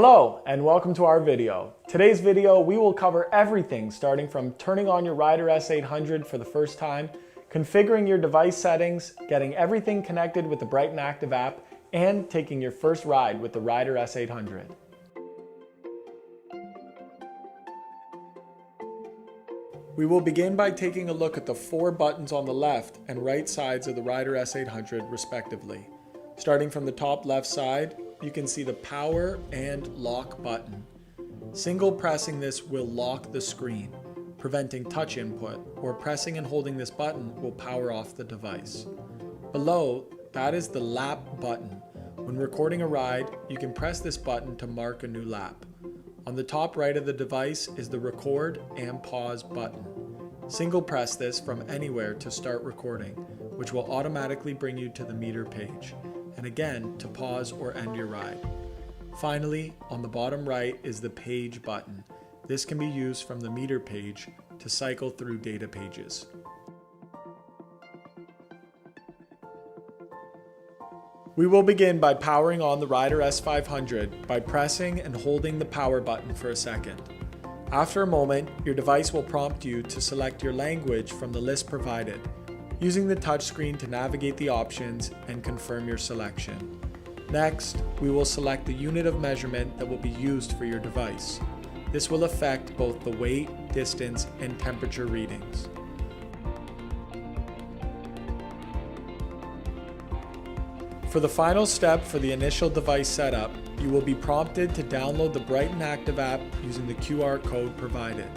Hello and welcome to our video. Today's video we will cover everything starting from turning on your Rider S800 for the first time, configuring your device settings, getting everything connected with the Brighton Active app, and taking your first ride with the Rider S800. We will begin by taking a look at the four buttons on the left and right sides of the Rider S800 respectively. Starting from the top left side, you can see the power and lock button. Single pressing this will lock the screen, preventing touch input, or pressing and holding this button will power off the device. Below, that is the lap button. When recording a ride, you can press this button to mark a new lap. On the top right of the device is the record and pause button. Single press this from anywhere to start recording, which will automatically bring you to the meter page, and again to pause or end your ride. Finally, on the bottom right is the page button. This can be used from the meter page to cycle through data pages. We will begin by powering on the Rider S500 by pressing and holding the power button for a second. After a moment, your device will prompt you to select your language from the list provided, using the touchscreen to navigate the options and confirm your selection. Next, we will select the unit of measurement that will be used for your device. This will affect both the weight, distance, and temperature readings. For the final step for the initial device setup, you will be prompted to download the Brighton Active app using the QR code provided.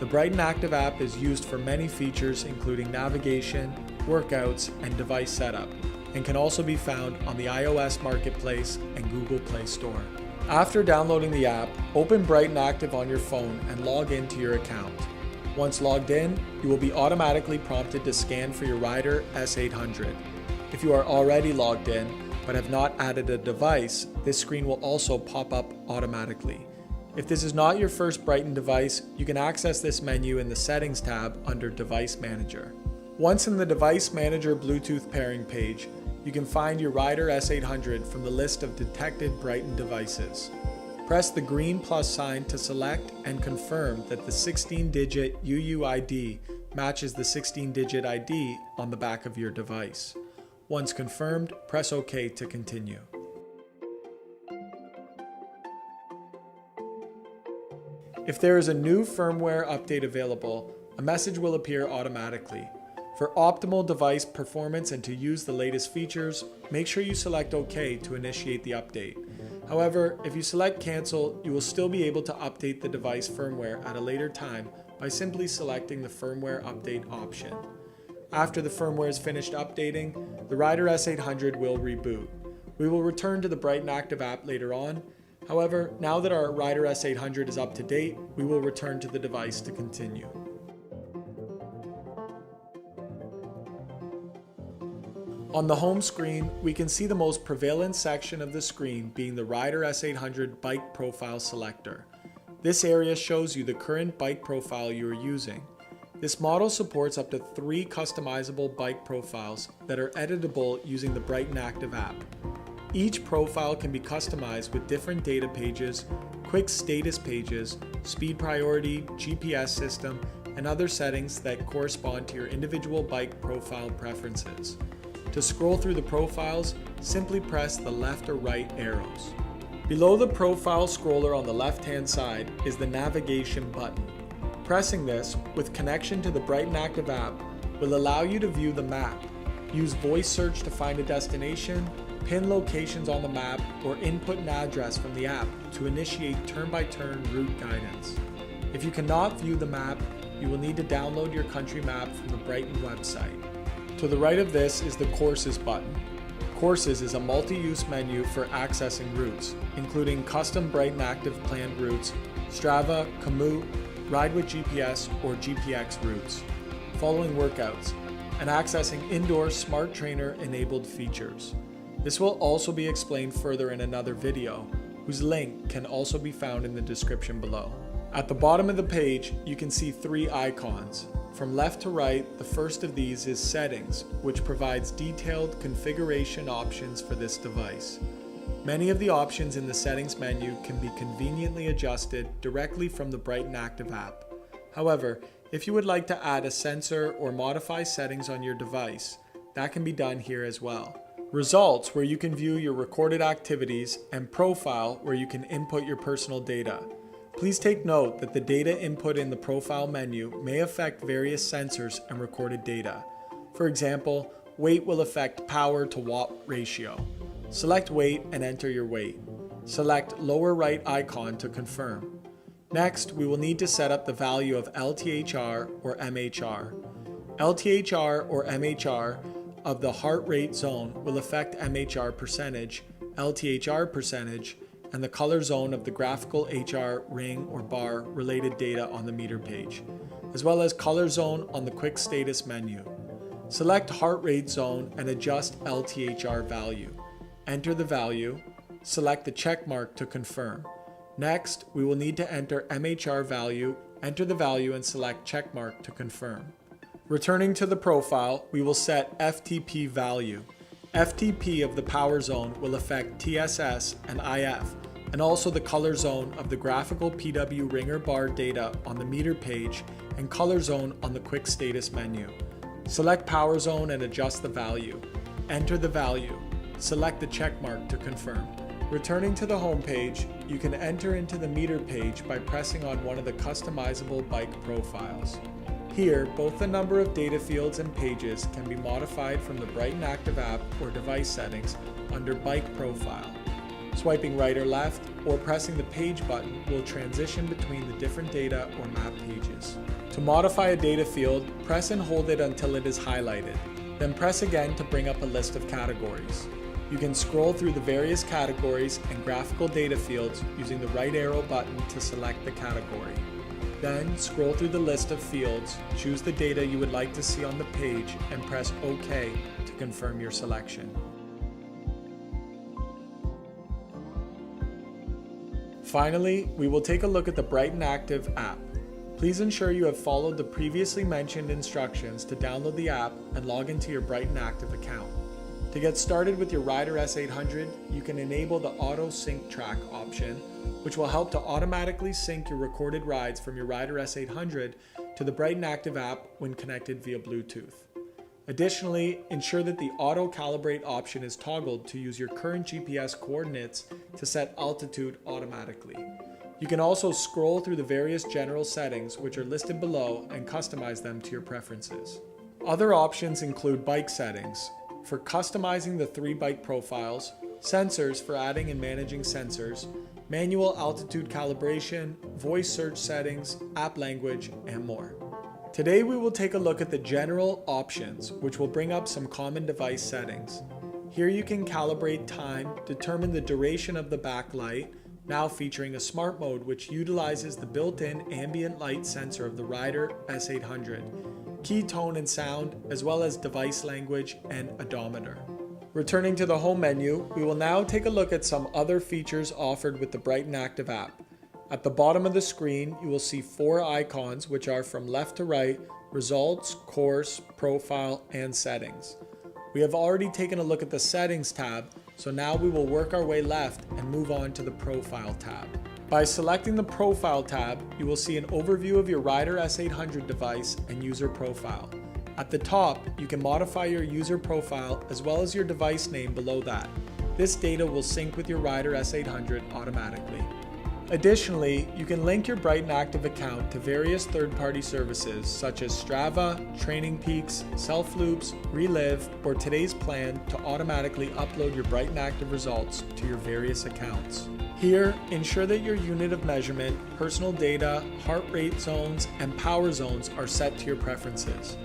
The Brighton Active app is used for many features including navigation, workouts, and device setup, and can also be found on the iOS Marketplace and Google Play Store. After downloading the app, open Brighton Active on your phone and log into your account. Once logged in, you will be automatically prompted to scan for your Rider S800. If you are already logged in but have not added a device, this screen will also pop up automatically. If this is not your first Brighton device, you can access this menu in the Settings tab under Device Manager. Once in the Device Manager Bluetooth pairing page, you can find your Rider S800 from the list of detected Brighton devices. Press the green plus sign to select and confirm that the 16 digit UUID matches the 16 digit ID on the back of your device. Once confirmed, press OK to continue. If there is a new firmware update available, a message will appear automatically. For optimal device performance and to use the latest features, make sure you select OK to initiate the update. However, if you select Cancel, you will still be able to update the device firmware at a later time by simply selecting the firmware update option. After the firmware is finished updating, the Rider S800 will reboot. We will return to the Brighton Active app later on. However, now that our Rider S800 is up to date, we will return to the device to continue. On the home screen, we can see the most prevalent section of the screen being the Rider S800 Bike Profile Selector. This area shows you the current bike profile you are using. This model supports up to three customizable bike profiles that are editable using the Brighton Active app. Each profile can be customized with different data pages, quick status pages, speed priority, GPS system, and other settings that correspond to your individual bike profile preferences. To scroll through the profiles, simply press the left or right arrows. Below the profile scroller on the left hand side is the navigation button. Pressing this, with connection to the Brighton Active app, will allow you to view the map, use voice search to find a destination, pin locations on the map, or input an address from the app to initiate turn-by-turn route guidance. If you cannot view the map, you will need to download your country map from the Brighton website. To the right of this is the Courses button. Courses is a multi-use menu for accessing routes, including custom Brighton Active planned routes, Strava, Komoot, Ride with GPS or GPX routes, following workouts, and accessing indoor smart trainer enabled features. This will also be explained further in another video, whose link can also be found in the description below. At the bottom of the page, you can see three icons. From left to right, the first of these is Settings, which provides detailed configuration options for this device. Many of the options in the settings menu can be conveniently adjusted directly from the Brighton Active app. However, if you would like to add a sensor or modify settings on your device, that can be done here as well. Results, where you can view your recorded activities, and Profile, where you can input your personal data. Please take note that the data input in the Profile menu may affect various sensors and recorded data. For example, weight will affect power to watt ratio. Select weight and enter your weight. Select lower right icon to confirm. Next, we will need to set up the value of LTHR or MHR. LTHR or MHR of the heart rate zone will affect MHR percentage, LTHR percentage, and the color zone of the graphical HR ring or bar related data on the meter page, as well as color zone on the quick status menu. Select heart rate zone and adjust LTHR value. Enter the value, select the check mark to confirm. Next, we will need to enter MHR value, enter the value and select check mark to confirm. Returning to the profile, we will set FTP value. FTP of the power zone will affect TSS and IF, and also the color zone of the graphical PW ringer bar data on the meter page and color zone on the quick status menu. Select power zone and adjust the value. Enter the value. Select the check mark to confirm. Returning to the home page, you can enter into the meter page by pressing on one of the customizable bike profiles. Here, both the number of data fields and pages can be modified from the Brighton Active app or device settings under Bike Profile. Swiping right or left or pressing the page button will transition between the different data or map pages. To modify a data field, press and hold it until it is highlighted. Then press again to bring up a list of categories. You can scroll through the various categories and graphical data fields using the right arrow button to select the category. Then scroll through the list of fields, choose the data you would like to see on the page, and press OK to confirm your selection. Finally, we will take a look at the Brighton Active app. Please ensure you have followed the previously mentioned instructions to download the app and log into your Brighton Active account. To get started with your Rider S800, you can enable the Auto Sync Track option, which will help to automatically sync your recorded rides from your Rider S800 to the Brighton Active app when connected via Bluetooth. Additionally, ensure that the auto calibrate option is toggled to use your current GPS coordinates to set altitude automatically. You can also scroll through the various general settings which are listed below and customize them to your preferences. Other options include bike settings for customizing the three bike profiles, sensors for adding and managing sensors, manual altitude calibration, voice search settings, app language, and more. Today we will take a look at the general options, which will bring up some common device settings. Here you can calibrate time, determine the duration of the backlight, now featuring a smart mode which utilizes the built-in ambient light sensor of the Rider S800, key tone and sound, as well as device language and odometer. Returning to the home menu, we will now take a look at some other features offered with the Brighton Active app. At the bottom of the screen, you will see four icons which are from left to right, results, course, profile, and settings. We have already taken a look at the settings tab, so now we will work our way left and move on to the profile tab. By selecting the profile tab, you will see an overview of your Rider S800 device and user profile. At the top, you can modify your user profile as well as your device name below that. This data will sync with your Rider S800 automatically. Additionally, you can link your Brighton Active account to various third-party services such as Strava, Training Peaks, Self Loops, Relive, or today's plan to automatically upload your Brighton Active results to your various accounts. Here, ensure that your unit of measurement, personal data, heart rate zones, and power zones are set to your preferences.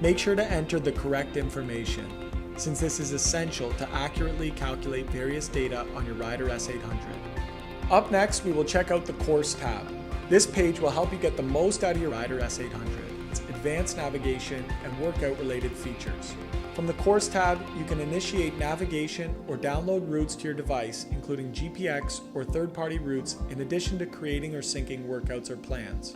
Make sure to enter the correct information, since this is essential to accurately calculate various data on your Rider S800. Up next, we will check out the Course tab. This page will help you get the most out of your Rider S800, its advanced navigation and workout related features. From the Course tab, you can initiate navigation or download routes to your device, including GPX or third party routes, in addition to creating or syncing workouts or plans.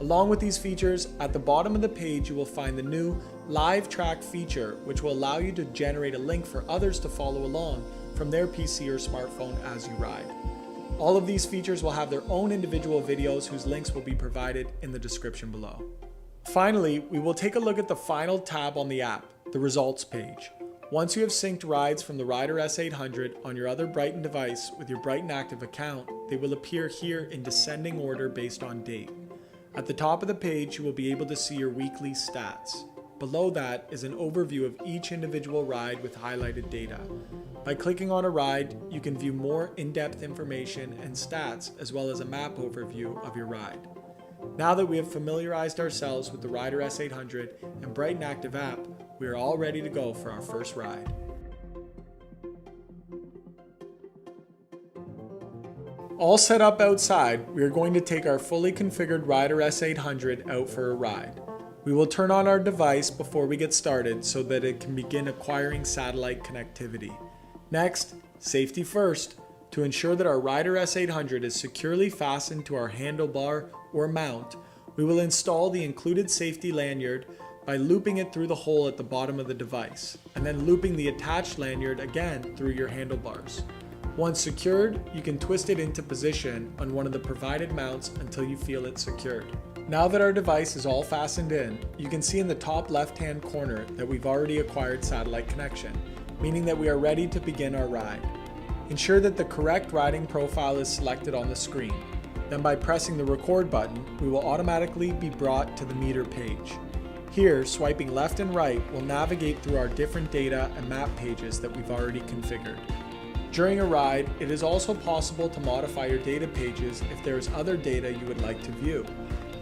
Along with these features, at the bottom of the page you will find the new Live Track feature, which will allow you to generate a link for others to follow along from their PC or smartphone as you ride. All of these features will have their own individual videos whose links will be provided in the description below. Finally, we will take a look at the final tab on the app, the results page. Once you have synced rides from the Rider S800 on your other Brighton device with your Brighton Active account, they will appear here in descending order based on date. At the top of the page, you will be able to see your weekly stats. Below that is an overview of each individual ride with highlighted data. By clicking on a ride, you can view more in-depth information and stats as well as a map overview of your ride. Now that we have familiarized ourselves with the Rider S800 and Brighton Active app, we are all ready to go for our first ride. All set up outside, we are going to take our fully configured Rider S800 out for a ride. We will turn on our device before we get started so that it can begin acquiring satellite connectivity. Next, safety first. To ensure that our Rider S800 is securely fastened to our handlebar or mount, we will install the included safety lanyard by looping it through the hole at the bottom of the device, and then looping the attached lanyard again through your handlebars. Once secured, you can twist it into position on one of the provided mounts until you feel it secured. Now that our device is all fastened in, you can see in the top left hand corner that we've already acquired satellite connection, meaning that we are ready to begin our ride. Ensure that the correct riding profile is selected on the screen. Then by pressing the record button, we will automatically be brought to the meter page. Here, swiping left and right will navigate through our different data and map pages that we've already configured. During a ride, it is also possible to modify your data pages if there is other data you would like to view.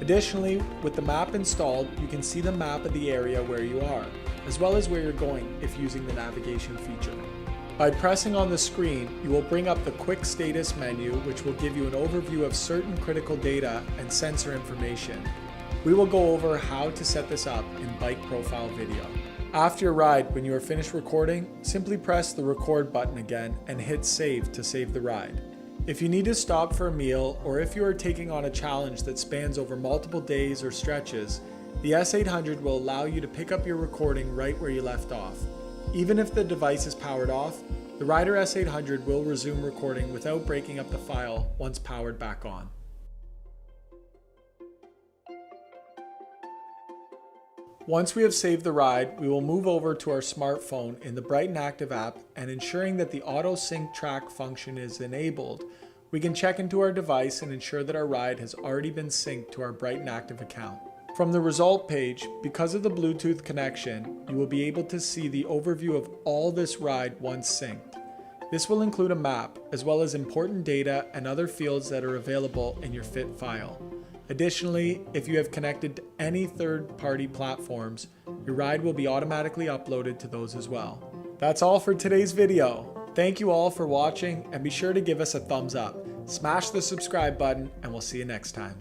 Additionally, with the map installed, you can see the map of the area where you are, as well as where you're going if using the navigation feature. By pressing on the screen, you will bring up the Quick Status menu, which will give you an overview of certain critical data and sensor information. We will go over how to set this up in Bike Profile video. After your ride, when you are finished recording, simply press the record button again and hit save to save the ride. If you need to stop for a meal or if you are taking on a challenge that spans over multiple days or stretches, the S800 will allow you to pick up your recording right where you left off. Even if the device is powered off, the Rider S800 will resume recording without breaking up the file once powered back on. Once we have saved the ride, we will move over to our smartphone in the Brighton Active app and ensuring that the auto sync track function is enabled, we can check into our device and ensure that our ride has already been synced to our Brighton Active account. From the result page, because of the Bluetooth connection, you will be able to see the overview of all this ride once synced. This will include a map, as well as important data and other fields that are available in your FIT file. Additionally, if you have connected to any third party platforms, your ride will be automatically uploaded to those as well. That's all for today's video. Thank you all for watching and be sure to give us a thumbs up. Smash the subscribe button and we'll see you next time.